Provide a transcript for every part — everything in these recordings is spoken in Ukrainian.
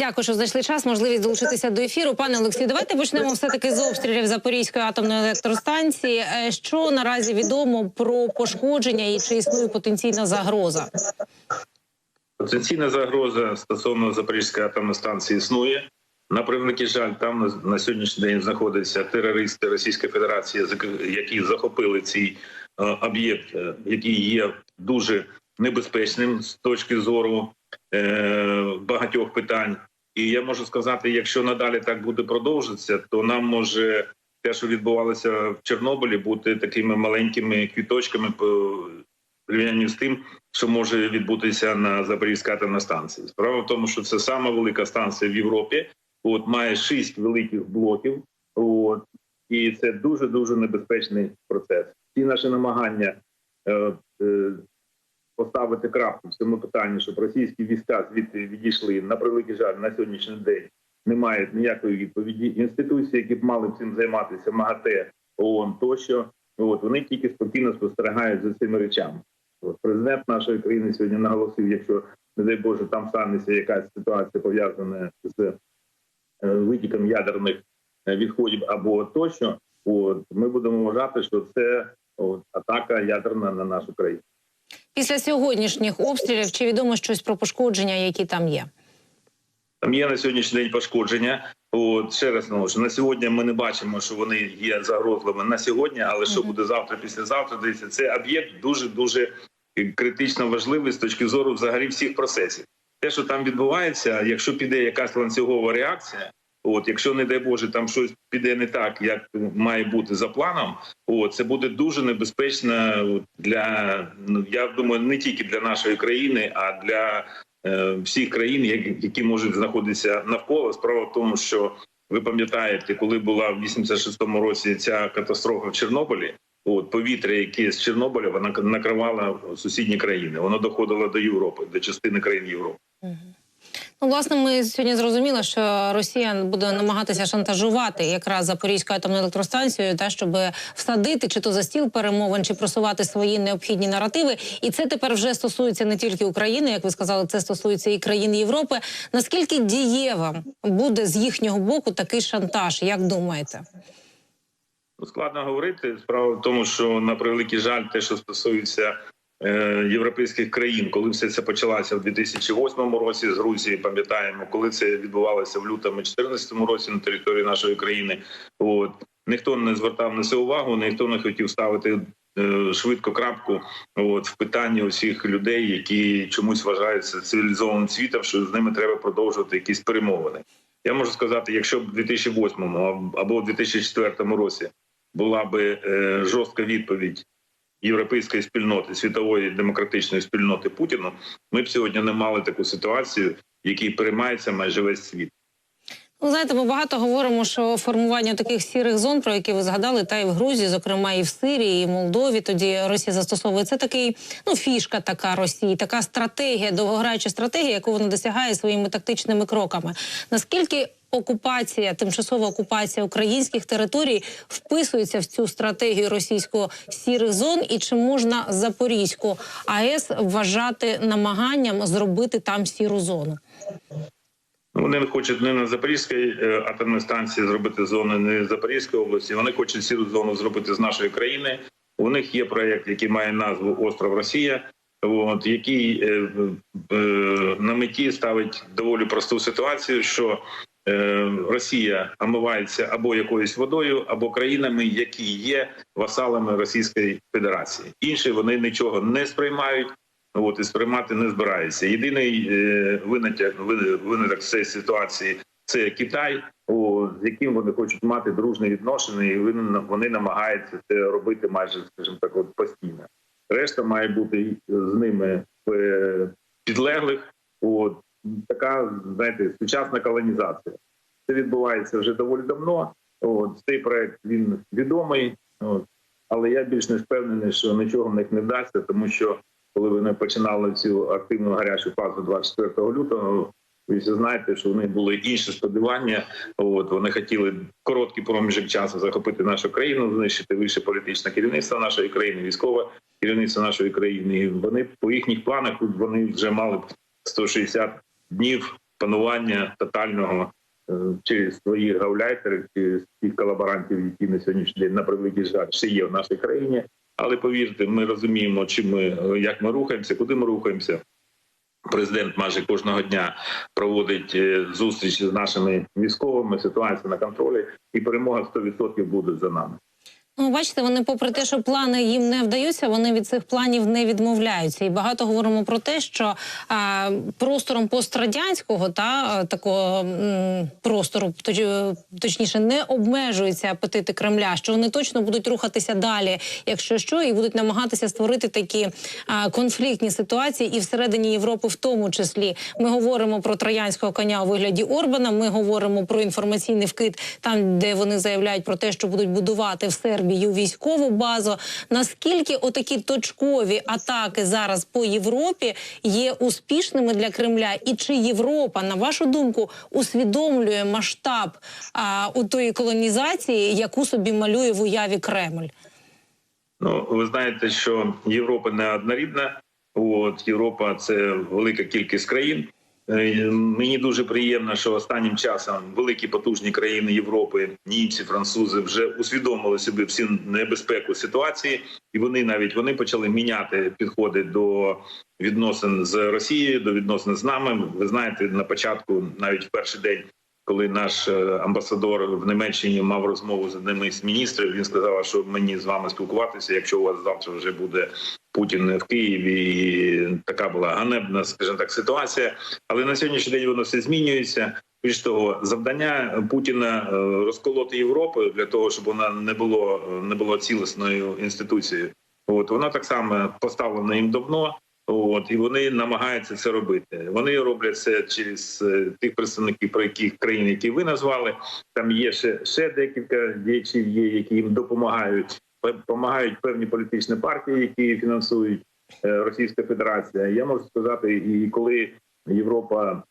Дякую, що знайшли час. Можливість долучитися до ефіру. Пане Олексію, давайте почнемо все таки з обстрілів Запорізької атомної електростанції. Е, Що наразі відомо про пошкодження і чи існує потенційна загроза? Потенційна загроза стосовно Запорізької атомної станції існує. На превеликий жаль, там на, сьогоднішній день знаходяться терористи Російської Федерації, які захопили цей е, об'єкт, е, який є дуже небезпечним з точки зору багатьох питань. І я можу сказати, якщо надалі так буде продовжитися, то нам може те, що відбувалося в Чорнобилі, бути такими маленькими квіточками по порівнянні з тим, що може відбутися на Запорізькій атомній станції. Справа в тому, що це сама велика станція в Європі. От має шість великих блоків. От і це дуже дуже небезпечний процес. Всі наші намагання е, е, поставити крапку в цьому питанні, щоб російські війська звідти відійшли на превеликий жаль на сьогоднішній день. Не мають ніякої відповіді. Інституції, які б мали цим займатися, МАГАТЕ, ООН тощо, от вони тільки спокійно спостерігають за цими речами. От президент нашої країни сьогодні наголосив, якщо не дай Боже там станеться якась ситуація пов'язана з е, витіком ядерних е, відходів або тощо, от ми будемо вважати, що це от, атака ядерна на нашу країну. Після сьогоднішніх обстрілів чи відомо щось про пошкодження, які там є? Там є на сьогоднішній день пошкодження. От ще раз наголошую, на сьогодні ми не бачимо, що вони є загрозливими на сьогодні, але що буде завтра, післязавтра, дивіться, це об'єкт дуже дуже критично важливий з точки зору взагалі всіх процесів. Те, що там відбувається, якщо піде якась ланцюгова реакція, от якщо не дай Боже, там щось піде не так, як має бути за планом, от це буде дуже небезпечно для ну я думаю, не тільки для нашої країни, а для е, всіх країн, які, можуть знаходитися навколо. Справа в тому, що ви пам'ятаєте, коли була в 86-му році ця катастрофа в Чорнобилі. От повітря, яке з Чорнобиля, вона накривала сусідні країни. Воно доходило до Європи, до частини країн Європи. Ну, власне, ми сьогодні зрозуміли, що Росія буде намагатися шантажувати якраз Запорізьку атомну електростанцію, та щоб всадити чи то за стіл перемовин, чи просувати свої необхідні наративи. І це тепер вже стосується не тільки України, як ви сказали, це стосується і країн Європи. Наскільки дієвим буде з їхнього боку такий шантаж? Як думаєте? Складно говорити. Справа в тому, що на превеликий жаль, те, що стосується європейських країн, коли все це почалося в 2008 році з Грузії, пам'ятаємо, коли це відбувалося в лютому 2014 році на території нашої країни. От ніхто не звертав на це увагу, ніхто не хотів ставити е, швидко крапку от в питанні усіх людей, які чомусь вважаються цивілізованим світом, що з ними треба продовжувати якісь перемовини. Я можу сказати, якщо б в 2008 або в 2004 році була би е, жорстка відповідь європейської спільноти, світової демократичної спільноти Путіну, ми б сьогодні не мали таку ситуацію, в якій переймається майже весь світ. Ну, знаєте, ми багато говоримо, що формування таких сірих зон, про які ви згадали, та і в Грузії, зокрема, і в Сирії, і в Молдові. Тоді Росія застосовує це такий, ну фішка така Росії, така стратегія, довгограюча стратегія, яку вона досягає своїми тактичними кроками. Наскільки окупація, тимчасова окупація українських територій вписується в цю стратегію російського сірих зон, і чи можна Запорізьку АЕС вважати намаганням зробити там сіру зону? Вони хочуть не на Запорізькій е, атомній станції зробити зону, не в Запорізькій області. Вони хочуть сіру зону зробити з нашої країни. У них є проєкт, який має назву Остров Росія, от який е, е, на меті ставить доволі просту ситуацію, що е, Росія омивається або якоюсь водою, або країнами, які є васалами Російської Федерації. Інші вони нічого не сприймають. От і сприймати не збираються. Єдиний е, виняток виняток цієї ситуації це Китай, о, з яким вони хочуть мати дружне відношення, і вони, вони намагаються це робити майже, скажімо так, от постійно. Решта має бути з ними е, підлеглих. От така, знаєте, сучасна колонізація. Це відбувається вже доволі давно. От цей проект він відомий, от, але я більш не впевнений, що нічого в них не вдасться, тому що коли вони починали цю активну гарячу фазу 24 лютого. Ви знаєте, що в них були інші сподівання. От вони хотіли короткий проміжок часу захопити нашу країну, знищити вище політичне керівництво нашої країни, військове керівництво нашої країни. І вони по їхніх планах вони вже мали б 160 днів панування тотального е, через своїх гауляйтерів, через тих колаборантів, які на сьогоднішній день на превеликий жаль ще є в нашій країні. Але повірте, ми розуміємо, чи ми е, як ми рухаємося, куди ми рухаємося. Президент майже кожного дня проводить зустріч зустрічі з нашими військовими. Ситуація на контролі, і перемога 100% буде за нами. Ну, бачите, вони, попри те, що плани їм не вдаються, вони від цих планів не відмовляються. І багато говоримо про те, що а, простором пострадянського та такого м, простору, точ, е, точніше, не обмежуються апетити Кремля, що вони точно будуть рухатися далі, якщо що, і будуть намагатися створити такі а, конфліктні ситуації, і всередині Європи, в тому числі, ми говоримо про троянського коня у вигляді Орбана. Ми говоримо про інформаційний вкид, там де вони заявляють про те, що будуть будувати в Сербії військову базу. Наскільки отакі точкові атаки зараз по Європі є успішними для Кремля? І чи Європа, на вашу думку, усвідомлює масштаб а, у тої колонізації, яку собі малює в уяві Кремль? Ну, ви знаєте, що Європа не однорідна. От Європа це велика кількість країн. Е, Мені дуже приємно, що останнім часом великі потужні країни Європи, німці, французи, вже усвідомили собі всі небезпеку ситуації, і вони навіть вони почали міняти підходи до відносин з Росією, до відносин з нами. Ви знаєте, на початку, навіть в перший день, коли наш е, амбасадор в Німеччині мав розмову з одним із міністрів, він сказав, що мені з вами спілкуватися, якщо у вас завтра вже буде Путін в Києві. І така була ганебна, скажімо так, ситуація. Але на сьогоднішній день воно все змінюється. Більш того, завдання Путіна е, розколоти Європу для того, щоб вона не було не було цілісною інституцією. От вона так само поставлена їм давно. От і вони намагаються це робити. Вони роблять це через е, тих представників, про яких країн, які ви назвали. Там є ще ще декілька діячів, є, які їм допомагають. Допомагають певні політичні партії, які фінансують е, Російська Федерація. Я можу сказати, і коли Європа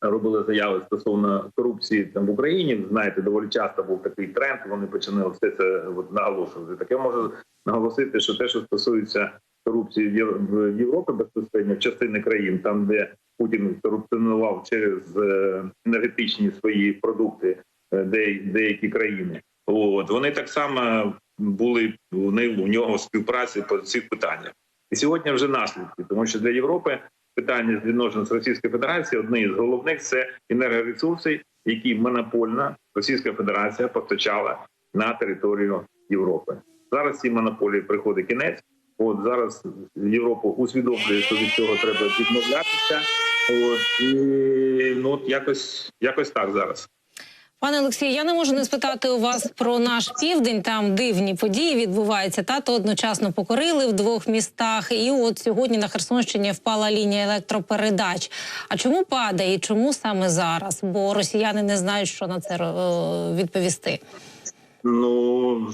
робила заяви стосовно корупції там в Україні, знаєте, доволі часто був такий тренд. Вони починали все це от, наголошувати. Так я можу наголосити, що те, що стосується корупції в Єв- в Європі безпосередньо в частини країн, там де Путін корупціонував через е, енергетичні свої продукти, е, деякі країни. От вони так само були вони у нього співпраці по цих питаннях. І сьогодні вже наслідки, тому що для Європи питання з з Російською Федерацією одне із головних це енергоресурси, які монопольна Російська Федерація постачала на територію Європи. Зараз ці монополії приходить кінець. От зараз Європа усвідомлює, що від цього треба відмовлятися. От і ну от якось якось так зараз. Пане Олексію, я не можу не спитати у вас про наш південь. Там дивні події відбуваються. Тато одночасно покорили в двох містах. І от сьогодні на Херсонщині впала лінія електропередач. А чому падає і чому саме зараз? Бо росіяни не знають, що на це е, відповісти. Ну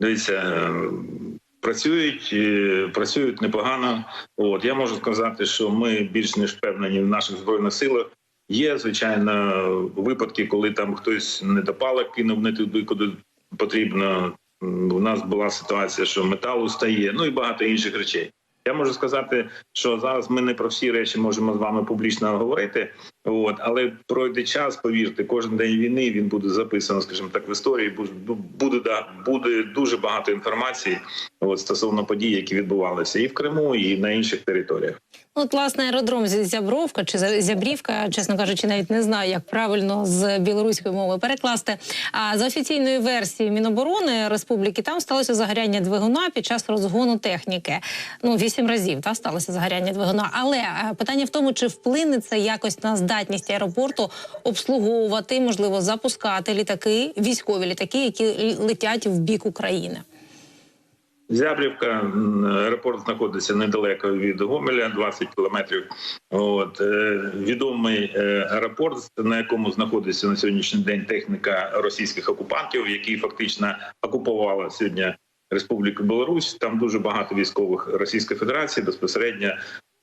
дивіться, працюють, працюють непогано. От я можу сказати, що ми більш ніж впевнені в наших збройних силах. Є звичайно випадки, коли там хтось недопалок кинув не туди, куди потрібно. У нас була ситуація, що метал устає, ну і багато інших речей. Я можу сказати, що зараз ми не про всі речі можемо з вами публічно говорити. От, але пройде час, повірте, кожен день війни він буде записано, скажімо так, в історії. Бу- Буде да буде дуже багато інформації от, стосовно подій, які відбувалися і в Криму, і на інших територіях. От, власне, аеродром Зябровка чи Зя- Зябрівка, чесно кажучи, навіть не знаю, як правильно з білоруської мови перекласти. А за офіційною версією Міноборони Республіки там сталося загоряння двигуна під час розгону техніки. Ну, вісім разів та сталося загоряння двигуна. Але е, питання в тому, чи вплине це якось на здатність аеропорту обслуговувати, можливо, запускати літаки, військові літаки, які летять в бік України. Зябрівка аеропорт знаходиться недалеко від Гомеля, 20 кілометрів. От е, відомий е, аеропорт, на якому знаходиться на сьогоднішній день техніка російських окупантів, які фактично окупувала сьогодні Республіку Білорусь. Там дуже багато військових Російської Федерації безпосередньо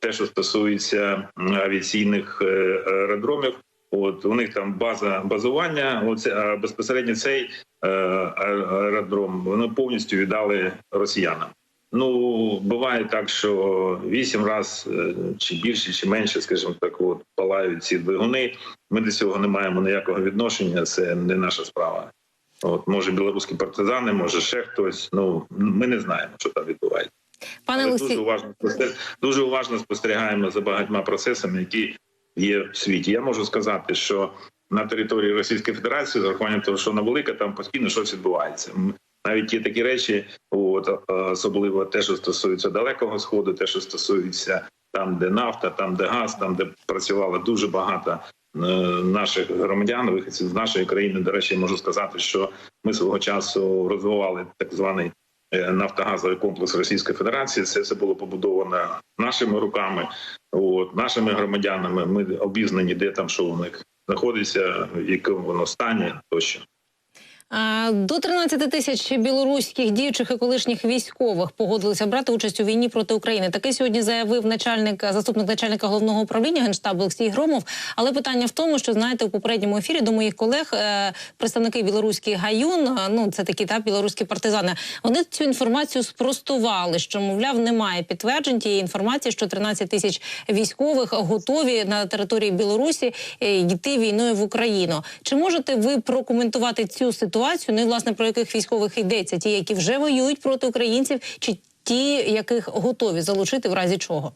те, що стосується авіаційних е, аеродромів. От у них там база базування. Оце а безпосередньо цей е, аеродром вони повністю віддали росіянам. Ну буває так, що вісім раз е, чи більше, чи менше, скажімо так, от палають ці двигуни. Ми до цього не маємо ніякого відношення. Це не наша справа. От може білоруські партизани, може ще хтось. Ну ми не знаємо, що там відбувається. Пане Але дуже уважно дуже уважно спостерігаємо за багатьма процесами, які є в світі. Я можу сказати, що на території Російської Федерації, з урахуванням того, що вона велика, там постійно щось відбувається. Навіть є такі речі, от е, особливо те, що стосується далекого сходу, те, що стосується там, де нафта, там де газ, там де працювало дуже багато е, наших громадян, виходців з нашої країни. До речі, можу сказати, що ми свого часу розвивали так званий нафтогазовий комплекс Російської Федерації. Це все було побудовано нашими руками, от нашими громадянами. Ми обізнані, де там що у них знаходиться, в якому воно стані тощо. До 13 тисяч білоруських діючих і колишніх військових погодилися брати участь у війні проти України. Таке сьогодні заявив начальник, заступник начальника головного управління генштабу Олексій Громов. Але питання в тому, що знаєте, у попередньому ефірі до моїх колег е, представники білоруських гаюн, е, ну це такі та білоруські партизани. Вони цю інформацію спростували, що мовляв немає підтверджень тієї інформації, що 13 тисяч військових готові на території Білорусі е, йти війною в Україну. Чи можете ви прокоментувати цю ситуацію? Ну і власне про яких військових йдеться? Ті, які вже воюють проти українців, чи ті, яких готові залучити в разі чого?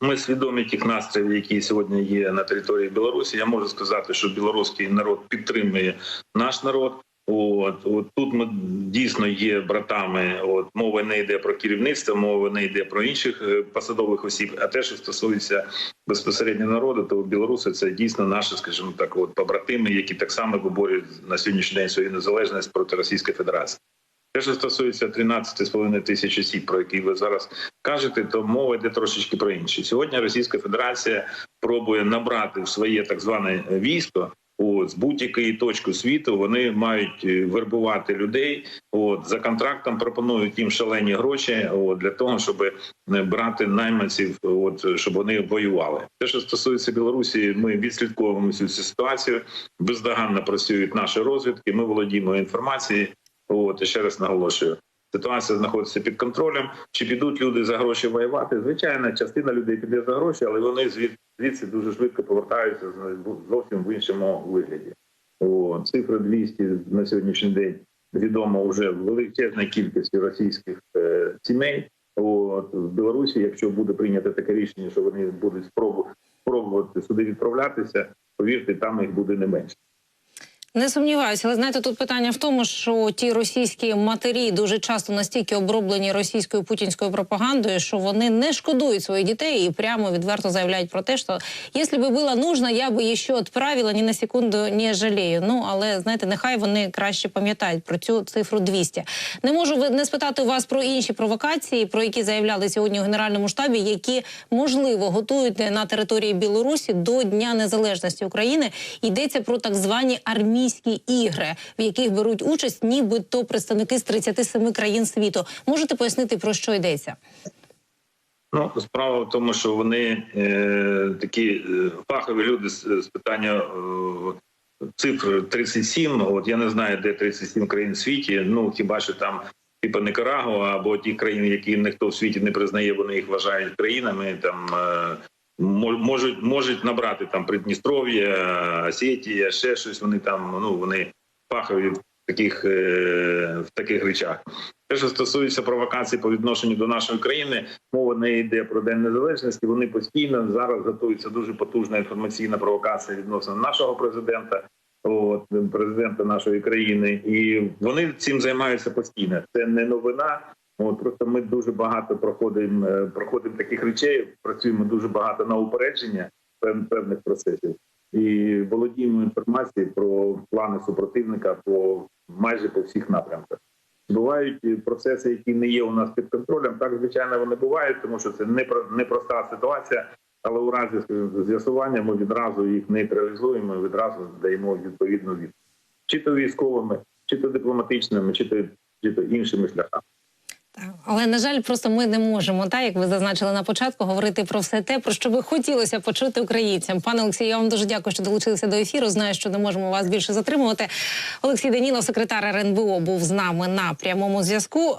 Ми свідомі тих настроїв, які сьогодні є на території Білорусі. Я можу сказати, що білоруський народ підтримує наш народ. От, от тут ми дійсно є братами. От мова не йде про керівництво, мова не йде про інших е, посадових осіб. А те, що стосується безпосередньо народу, то білоруси це дійсно наші, скажімо так, от побратими, які так само виборюють на сьогоднішній день свою незалежність проти Російської Федерації. Те, що стосується 13,5 тисяч осіб, про які ви зараз кажете, то мова йде трошечки про інше. Сьогодні Російська Федерація пробує набрати в своє так зване військо. От, з будь-якої точки світу вони мають е, вербувати людей. От за контрактом пропонують їм шалені гроші. От для того, щоб е, брати найманців, от щоб вони воювали. Те, що стосується Білорусі, ми відслідковуємо цю ситуацію. Бездоганно працюють наші розвідки. Ми володіємо інформацією. От і ще раз наголошую. Ситуація знаходиться під контролем. Чи підуть люди за гроші воювати? Звичайно, частина людей піде за гроші, але вони звід- звідси дуже швидко повертаються зовсім в іншому вигляді. О, цифра 200 на сьогоднішній день відомо вже в величезній кількості російських е, сімей. От в Білорусі, якщо буде прийнято таке рішення, що вони будуть спробу спробувати сюди відправлятися, повірте, там їх буде не менше. Не сумніваюся, але знаєте, тут питання в тому, що ті російські матері дуже часто настільки оброблені російською путінською пропагандою, що вони не шкодують своїх дітей і прямо відверто заявляють про те, що якщо би було нужно, я би її ще відправила, ні на секунду не жалію. Ну але знаєте, нехай вони краще пам'ятають про цю цифру 200. Не можу не спитати вас про інші провокації, про які заявляли сьогодні у генеральному штабі, які можливо готують на території Білорусі до Дня Незалежності України. Йдеться про так звані армійські ігри, в яких беруть участь нібито представники з 37 країн світу. Можете пояснити про що йдеться? Ну, справа в тому, що вони е, такі е, фахові люди з, з питання е, цифр 37. От я не знаю, де 37 країн в світі. Ну хіба що там типу Никарагуа або ті країни, які ніхто в світі не признає, вони їх вважають країнами. Там е, можуть можуть набрати там Придністров'я, Осетія, ще щось. Вони там ну вони фахові в таких е, в таких речах. Те, що стосується провокацій по відношенню до нашої країни, мова не йде про день незалежності. Вони постійно зараз готується дуже потужна інформаційна провокація відносно нашого президента, от президента нашої країни, і вони цим займаються постійно. Це не новина. От просто ми дуже багато проходимо е, проходимо таких речей. Працюємо дуже багато на упередження певних процесів і володіємо інформацією про плани супротивника по майже по всіх напрямках. Бувають е, процеси, які не є у нас під контролем. Так, звичайно, вони бувають, тому що це непро- непроста ситуація. Але у разі з'ясування ми відразу їх нейтралізуємо, і відразу даємо відповідну відповідь. Чи то військовими, чи то дипломатичними, чи то, чи то іншими шляхами. Але на жаль, просто ми не можемо, так як ви зазначили на початку, говорити про все те, про що би хотілося почути українцям. Пане Олексію, я вам дуже дякую, що долучилися до ефіру. Знаю, що не можемо вас більше затримувати. Олексій Данілов, секретар РНБО, був з нами на прямому зв'язку.